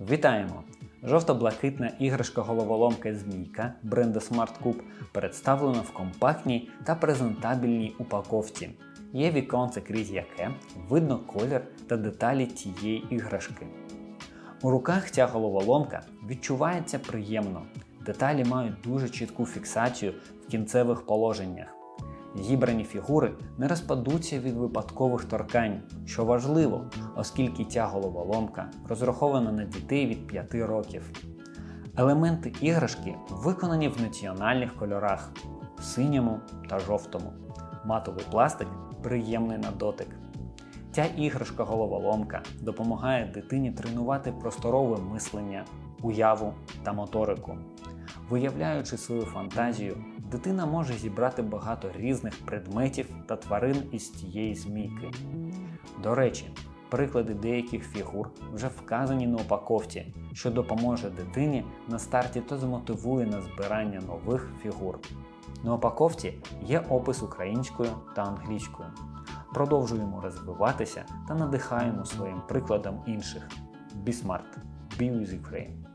Вітаємо! Жовто-блакитна іграшка головоломка Змійка бренду Smart представлена в компактній та презентабельній упаковці. Є віконце, крізь яке видно колір та деталі тієї іграшки. У руках ця головоломка відчувається приємно. Деталі мають дуже чітку фіксацію в кінцевих положеннях. Зібрані фігури не розпадуться від випадкових торкань, що важливо, оскільки ця головоломка розрахована на дітей від 5 років. Елементи іграшки виконані в національних кольорах синьому та жовтому. Матовий пластик приємний на дотик. Ця іграшка головоломка допомагає дитині тренувати просторове мислення, уяву та моторику. Виявляючи свою фантазію, дитина може зібрати багато різних предметів та тварин із цієї змійки. До речі, приклади деяких фігур вже вказані на упаковці, що допоможе дитині на старті та змотивує на збирання нових фігур. На упаковці є опис українською та англійською. Продовжуємо розвиватися та надихаємо своїм прикладом інших. Be smart. Be with Ukraine.